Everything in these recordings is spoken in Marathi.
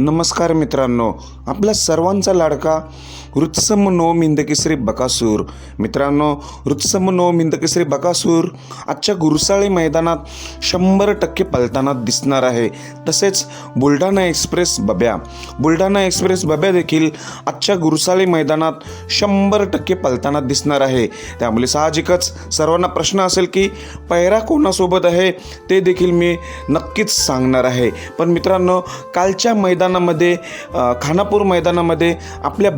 नमस्कार मित्रांनो आपल्या सर्वांचा लाडका वृत्सम नो मिंदकेसरी बकासूर. मित्रांनो रुत्सम नो मिंदकेसरी बकासूर आजच्या गुरसाळी मैदानात शंभर टक्के पलताना दिसणार आहे. तसेच बुलढाणा एक्सप्रेस बब्या. बुलढाणा एक्सप्रेस बब्या देखील आजच्या गुरसाळी मैदानात शंभर टक्के पलताना दिसणार आहे. त्यामुळे साहजिकच सर्वांना प्रश्न असेल की पैरा कोणासोबत आहे? ते देखील मी नक्कीच सांगणार आहे. पण मित्रांनो कालच्या मैदानामध्ये खानापूर मैदानामध्ये आपल्या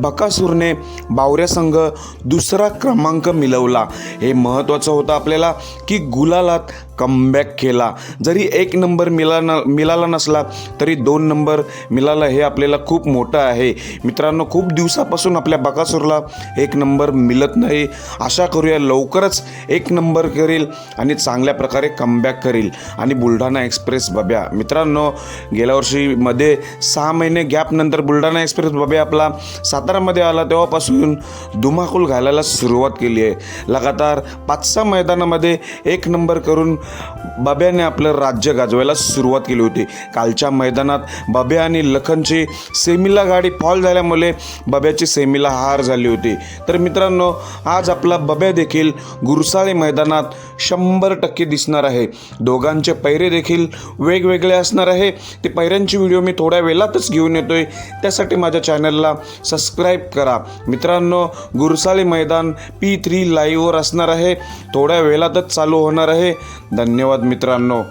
बकासूरने बावऱ्या संघ दुसरा क्रमांक मिळवला. हे महत्त्वाचं होतं आपल्याला की गुलालात कमबॅक केला. जरी एक नंबर मिळाला मिळाला नसला तरी दोन नंबर मिळाला हे आपल्याला खूप मोठं आहे. मित्रांनो खूप दिवसापासून आपल्या बकासूरला एक नंबर मिळत नाही. आशा करूया लवकरच एक नंबर करेल आणि चांगल्या प्रकारे कमबॅक करेल. आणि बुलढाणा एक्सप्रेस बब्या मित्रांनो गेल्या वर्षीमध्ये सहा महिने गॅपनंतर बुलढाणा एक्सप्रेस बब्या आपला सातारामध्ये आला तेव्हापासून धुमाकूल घालायला सुरुवात केली आहे. लगातार पाच सहा मैदानामध्ये एक नंबर करून बाब्याने आपलं राज्य गाजवायला सुरुवात केली होती. कालच्या मैदानात बाब्या आणि लखनची सेमीला गाडी फॉल झाल्यामुळे बब्याची सेमीला हार झाली होती. तर मित्रांनो आज आपला बब्या देखील गुरसाळे मैदानात शंभर टक्के दिसणार आहे. दोघांचे पैरे देखील वेगवेगळे असणार आहे. ते पैऱ्यांची व्हिडिओ मी थोड्या वेळातच घेऊन येतोय. त्यासाठी माझ्या चॅनलला सबस्क्राईब करा. करा. मित्रांनो गुरसाली मैदान पी थ्री लाईव्हवर असणार आहे. थोड्या वेळातच चालू होणार आहे. धन्यवाद मित्रांनो.